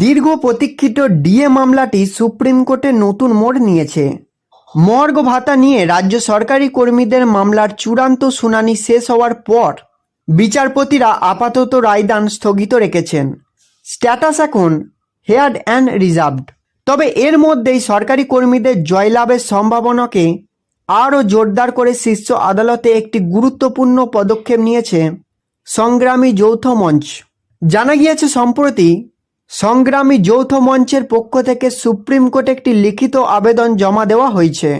দীর্ঘ প্রতীক্ষিত ডিএ মামলাটি সুপ্রিম কোর্টে নতুন মোড় নিয়েছে। মর্গ ভাতা নিয়ে রাজ্য সরকারি কর্মীদের মামলার চূড়ান্ত শুনানি শেষ হওয়ার পর বিচারপতিরা আপাতত রায়দান স্থগিত রেখেছেন। স্ট্যাটাস এখন হেয়ার্ড অ্যান্ড রিজার্ভড। তবে এর মধ্যেই সরকারি কর্মীদের জয়লাভের সম্ভাবনাকে আরও জোরদার করে শীর্ষ আদালতে একটি গুরুত্বপূর্ণ পদক্ষেপ নিয়েছে সংগ্রামী যৌথ মঞ্চ। জানা গিয়েছে, সম্প্রতি সংগ্রামী যৌথ মঞ্চের পক্ষ থেকে সুপ্রিম কোর্টে একটি লিখিত আবেদন জমা দেওয়া হয়েছে।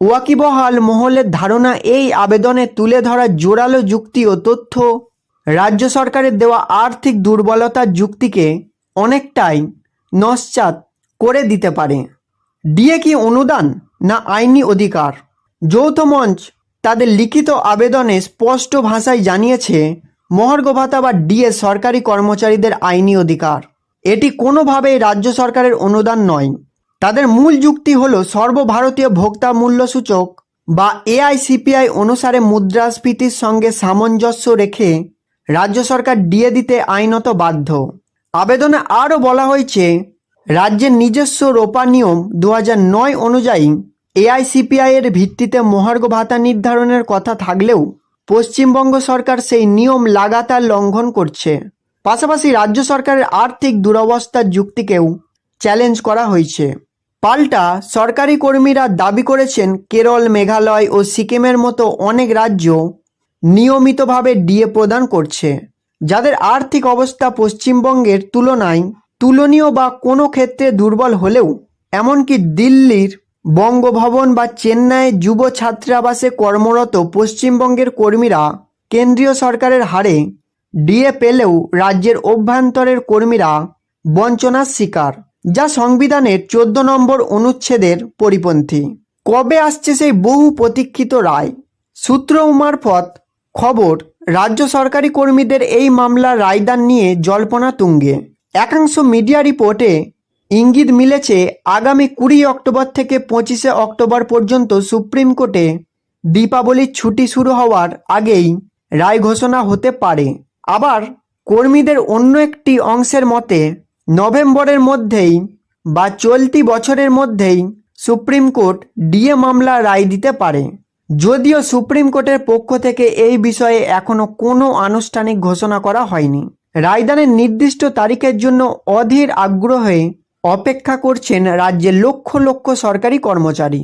ওয়াকিবহাল মহলের ধারণা এই আবেদনে তুলে ধরা জোরালো যুক্তি ও তথ্য। রাজ্য সরকারের দেওয়া আর্থিক দুর্বলতার যুক্তিকে অনেকটাই নস্যাৎ করে দিতে পারে। ডিএ কি অনুদান না আইনি অধিকার? যৌথ মঞ্চ তাদের লিখিত আবেদনে স্পষ্ট ভাষায় জানিয়েছে, মহার্ঘ ভাতা বা ডিএ সরকারি কর্মচারীদের আইনি অধিকার। এটি কোনোভাবেই রাজ্য সরকারের অনুদান নয়। তাদের মূল যুক্তি হল সর্বভারতীয় ভোক্তা মূল্য সূচক বা এআইসিপিআই অনুসারে মুদ্রাস্ফীতির সঙ্গে সামঞ্জস্য রেখে রাজ্য সরকার ডিএ দিতে আইনত বাধ্য। আবেদনে আরও বলা হয়েছে, রাজ্যের নিজস্ব রোপা নিয়ম দু নয় অনুযায়ী এআইসিপিআই এর ভিত্তিতে মহার্ঘ ভাতা নির্ধারণের কথা থাকলেও পশ্চিমবঙ্গ সরকার সেই নিয়ম লাগাতার লঙ্ঘন করছে। পাশাপাশি রাজ্য সরকারের আর্থিক দুরবস্থার যুক্তিকেও চ্যালেঞ্জ করা হয়েছে। পাল্টা সরকারি কর্মীরা দাবি করেছেন, কেরল, মেঘালয় ও সিকিমের মতো অনেক রাজ্য নিয়মিতভাবে ডিএ প্রদান করছে। যাদের আর্থিক অবস্থা পশ্চিমবঙ্গের তুলনায় তুলনীয় বা কোনো ক্ষেত্রে দুর্বল হলেও, এমনকি দিল্লির বঙ্গভবন বা চেন্নাইয়ের যুব ছাত্রাবাসে কর্মরত পশ্চিমবঙ্গের কর্মীরা কেন্দ্রীয় সরকারের হারে ডিএ পেলেও রাজ্যের অভ্যন্তরের কর্মীরা বঞ্চনার শিকার, যা সংবিধানের চোদ্দ নম্বর অনুচ্ছেদের পরিপন্থী। কবে আসছে সেই বহু প্রতীক্ষিত রায়? সূত্র মারফত খবর, রাজ্য সরকারি কর্মীদের এই মামলার রায়দান নিয়ে জল্পনা তুঙ্গে। একাংশ মিডিয়া রিপোর্টে ইঙ্গিত মিলেছে, আগামী কুড়ি অক্টোবর থেকে পঁচিশে অক্টোবর পর্যন্ত সুপ্রিম কোর্টে দীপাবলির ছুটি শুরু হওয়ার আগেই রায় ঘোষণা হতে পারে। আবার কর্মীদের অন্য একটি অংশের মতে, নভেম্বরের মধ্যেই বা চলতি বছরের মধ্যেই সুপ্রিম কোর্ট ডিএ মামলা রায় দিতে পারে। যদিও সুপ্রিম কোর্টের পক্ষ থেকে এই বিষয়ে এখনও কোনো আনুষ্ঠানিক ঘোষণা করা হয়নি। রায়দানের নির্দিষ্ট তারিখের জন্য অধীর আগ্রহে অপেক্ষা করছেন রাজ্যের লক্ষ লক্ষ সরকারি কর্মচারী।